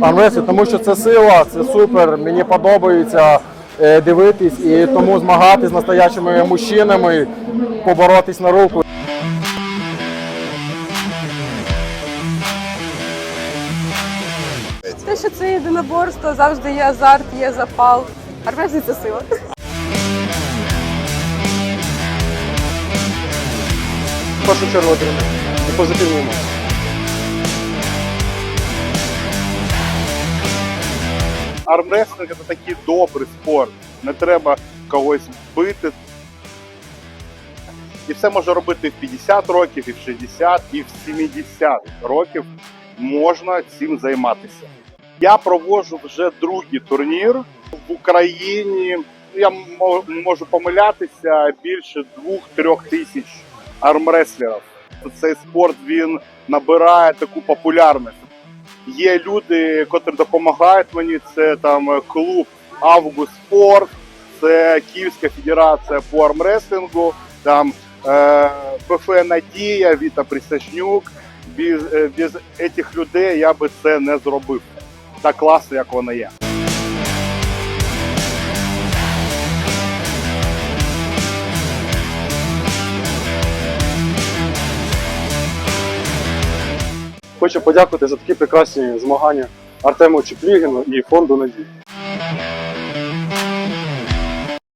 армрестлінг, тому що це сила, це супер. Мені подобається е, дивитись і тому змагатись з настоящими мужчинами, поборотись на руку. Те, що це єдиноборство, завжди є азарт, є запал. Армрестлінг – це сила. В першу чергу отримати і позитивні емоції. Армрестлинг це такий добрий спорт. Не треба когось бити. І все може робити в 50 років, і в 60, і в 70 років можна цим займатися. Я проводжу вже другий турнір в Україні. Я можу помилятися більше двох-трьох тисяч армреслерів. Цей спорт він набирає таку популярність. Є люди, котрі допомагають мені. Це там клуб Август Спорт, це Київська федерація по армреслінгу, там е, Надія, Віта Присяжнюк. Без, е, без цих людей я би це не зробив. Так класно, як вона є. Хочу подякувати за такі прекрасні змагання Артему Чеплігіну і фонду Надії.